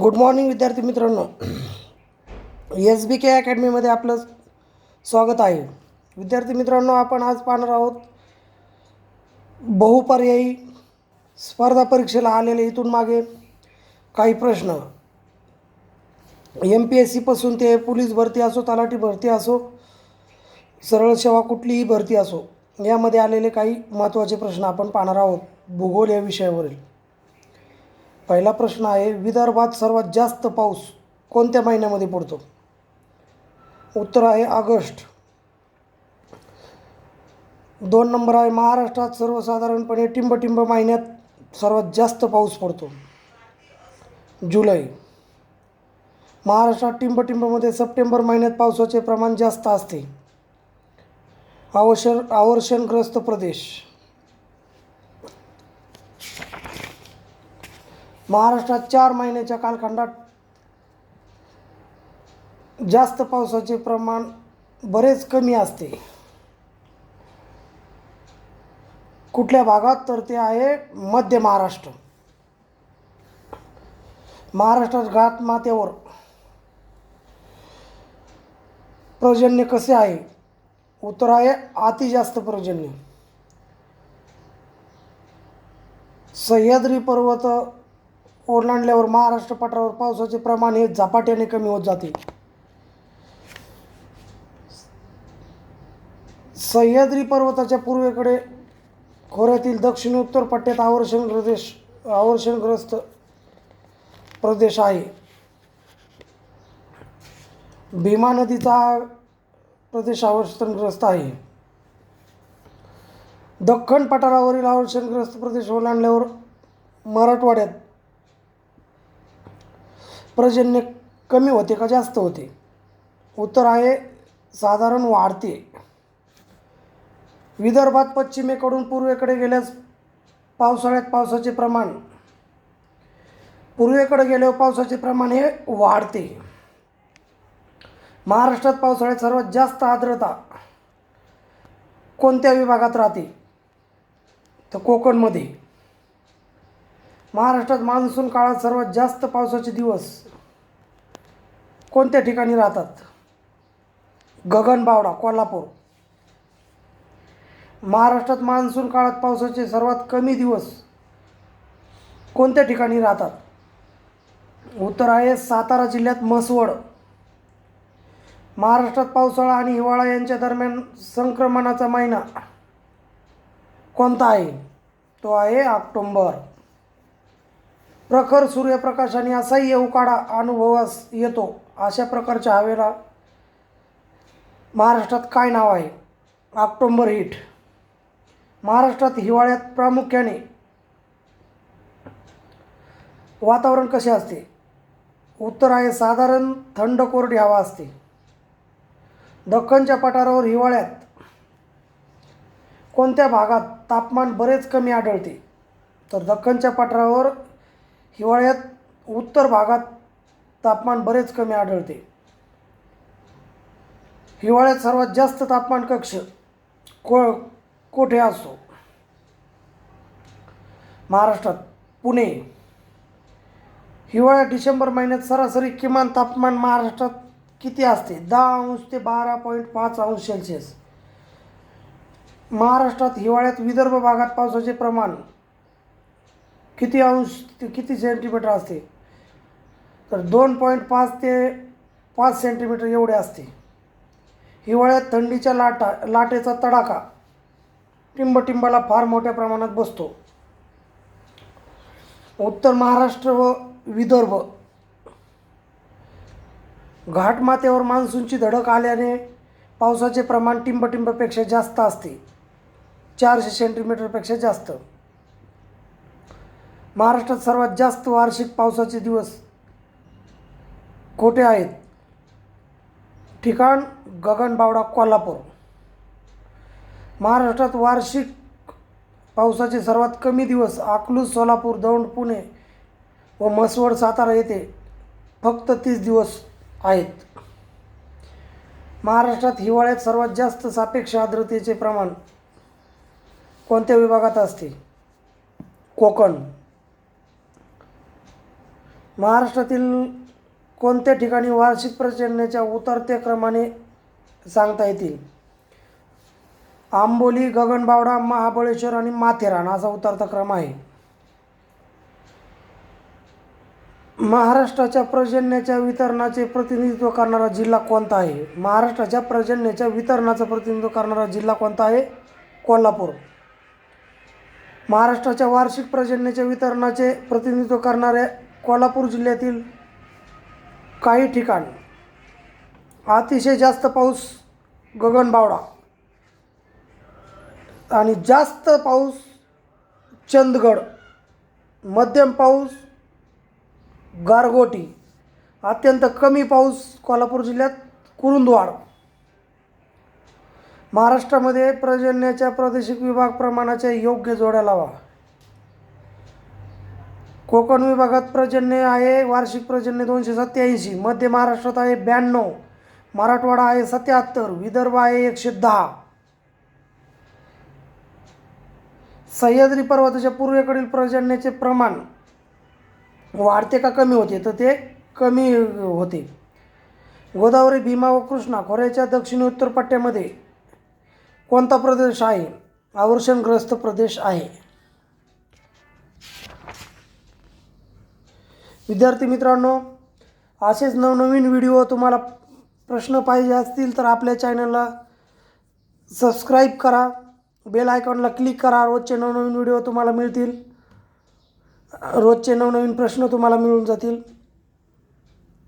Good morning विद्यार्थी मित्रांनो. S बी के अकॅडमीमध्ये आपलं स्वागत आहे. विद्यार्थी मित्रांनो आपण आज पाहणार आहोत बहुपर्यायी स्पर्धा परीक्षेला आलेले इथून मागे काही प्रश्न. एम पी एस सीपासून ते पोलीस भरती असो तलाठी भरती असो सरळ सेवा कुठलीही भरती असो यामध्ये आलेले काही महत्त्वाचे प्रश्न आपण पाहणार आहोत. भूगोल या विषयावरील. पहिला प्रश्न आहे विदर्भात सर्वात जास्त पाऊस कोणत्या महिन्यामध्ये पडतो? उत्तर आहे ऑगस्ट. दोन नंबर आहे महाराष्ट्रात सर्वसाधारणपणे टिंबटिंब महिन्यात सर्वात जास्त पाऊस पडतो. जुलै. महाराष्ट्रात टिंबटिंबमध्ये सप्टेंबर महिन्यात पावसाचे प्रमाण जास्त असते. आवर्षण आवर्षणग्रस्त प्रदेश. महाराष्ट्रात चार महिन्याच्या कालखंडात जास्त पावसाचे प्रमाण बरेच कमी असते. कुठल्या भागात तर ते आहे मध्य महाराष्ट्र. महाराष्ट्रात घाटमाथ्यावर पर्जन्य कसे आहे? उत्तर आहे अति जास्त पर्जन्य. सह्याद्री पर्वत ओलांडल्यावर महाराष्ट्र पठारावर पावसाचे प्रमाण हे झपाट्याने कमी होत जाते. सह्याद्री पर्वताच्या पूर्वेकडे खोऱ्यातील दक्षिण उत्तर पट्ट्यात आवर्षण प्रदेश आवर्षणग्रस्त प्रदेश आहे. भीमा नदीचा प्रदेश आवर्षणग्रस्त आहे. दख्खन पठारावरील आवर्षणग्रस्त प्रदेश ओलांडल्यावर मराठवाड्यात पर्जन्य कमी होते का जास्त होते? उत्तर आहे साधारण वाढते. विदर्भात पश्चिमेकडून पूर्वेकडे गेल्यास पावसाळ्यात पावसाचे प्रमाण पूर्वेकडे गेल्यावर पावसाचे प्रमाण हे वाढते. महाराष्ट्रात पावसाळ्यात सर्वात जास्त आर्द्रता कोणत्या विभागात राहते? तर कोकणमध्ये. महाराष्ट्रात मान्सून काळात सर्वात जास्त पावसाचे दिवस कोणत्या ठिकाणी राहतात? गगनबावडा कोल्हापूर. महाराष्ट्रात मान्सून काळात पावसाचे सर्वात कमी दिवस कोणत्या ठिकाणी राहतात? उत्तर आहे सातारा जिल्ह्यात म्हसवड. महाराष्ट्रात पावसाळा आणि हिवाळा यांच्या दरम्यान संक्रमणाचा महिना कोणता आहे? तो आहे ऑक्टोंबर. प्रखर सूर्यप्रकाशाने असह्य उकाडा अनुभवास येतो. अशा प्रकारच्या हवेला महाराष्ट्रात काय नाव आहे? October heat. महाराष्ट्रात हिवाळ्यात प्रामुख्याने वातावरण कसे असते? उत्तर आहे साधारण थंड कोरडी हवा असते. दख्खनच्या पठारावर हिवाळ्यात कोणत्या भागात तापमान बरेच कमी आढळते? तर दख्खनच्या पठारावर हिवाळ्यात उत्तर भागात तापमान बरेच कमी आढळते. हिवाळ्यात सर्वात जास्त तापमान कक्ष को कोठे असतो? महाराष्ट्रात पुणे. हिवाळ्यात डिसेंबर महिन्यात सरासरी किमान तापमान महाराष्ट्रात किती असते? दहा अंश ते बारा पॉईंट पाच अंश सेल्सिअस. महाराष्ट्रात हिवाळ्यात विदर्भ भागात पावसाचे प्रमाण किती अंश ते किती सेंटीमीटर असते? तर दोन पॉईंट पाच ते पाच सेंटीमीटर एवढे असते. हिवाळ्यात थंडीच्या लाटा लाटेचा तडाखा टिंबटिंबाला फार मोठ्या प्रमाणात बसतो. उत्तर महाराष्ट्र व विदर्भ घाटमाथ्यावर मान्सूनची धडक आल्याने पावसाचे प्रमाण टिंबटिंबापेक्षा जास्त असते. चारशे सेंटीमीटरपेक्षा जास्त. महाराष्ट्रात सर्वात जास्त वार्षिक पावसाचे दिवस कोठे आहेत? ठिकाण गगनबावडा कोल्हापूर. महाराष्ट्रात वार्षिक पावसाचे सर्वात कमी दिवस अकलूज सोलापूर दौंड पुणे व म्हसवड सातारा येथे फक्त तीस दिवस आहेत. महाराष्ट्रात हिवाळ्यात सर्वात जास्त सापेक्ष आर्द्रतेचे प्रमाण कोणत्या विभागात असते? कोकण. महाराष्ट्रातील कोणत्या ठिकाणी वार्षिक पर्जन्याच्या उतरत्या क्रमाने सांगता येतील? आंबोली गगनबावडा महाबळेश्वर आणि माथेरान असा उतरता क्रम आहे. महाराष्ट्राच्या पर्जन्याच्या वितरणाचे प्रतिनिधित्व करणारा जिल्हा कोणता आहे? महाराष्ट्राच्या पर्जन्याच्या वितरणाचं प्रतिनिधित्व करणारा जिल्हा कोणता आहे? कोल्हापूर. महाराष्ट्राच्या वार्षिक पर्जन्याच्या वितरणाचे प्रतिनिधित्व करणाऱ्या कोल्हापूर जिल्ह्यातील काही ठिकाण अतिशय जास्त पाऊस गगनबावडा आणि जास्त पाऊस चंदगड मध्यम पाऊस गारगोटी अत्यंत कमी पाऊस कोल्हापूर जिल्ह्यात कुरुंदवाड. महाराष्ट्रामध्ये पर्जन्याच्या प्रादेशिक विभाग प्रमाणाच्या योग्य जोड्या लावा. कोकण विभागात पर्जन्य आहे वार्षिक पर्जन्य दोनशे सत्याऐंशी मध्य महाराष्ट्रात आहे ब्याण्णव मराठवाडा आहे सत्याहत्तर विदर्भ आहे एकशे दहा. सह्याद्री पर्वताच्या पूर्वेकडील पर्जन्याचे प्रमाण वाढते का कमी होते? तर ते कमी होते. गोदावरी भीमा व कृष्णा खोऱ्याच्या दक्षिणोत्तर पट्ट्यामध्ये कोणता प्रदेश आहे? आवर्षणग्रस्त प्रदेश आहे. विद्यार्थी मित्रांनो असेच नवनवीन व्हिडिओ तुम्हाला प्रश्न पाहिजे असतील तर आपल्या चॅनलला सबस्क्राईब करा. बेल आयकॉनला क्लिक करा. रोजचे नवनवीन व्हिडिओ तुम्हाला मिळतील. रोजचे नवनवीन प्रश्न तुम्हाला मिळून जातील.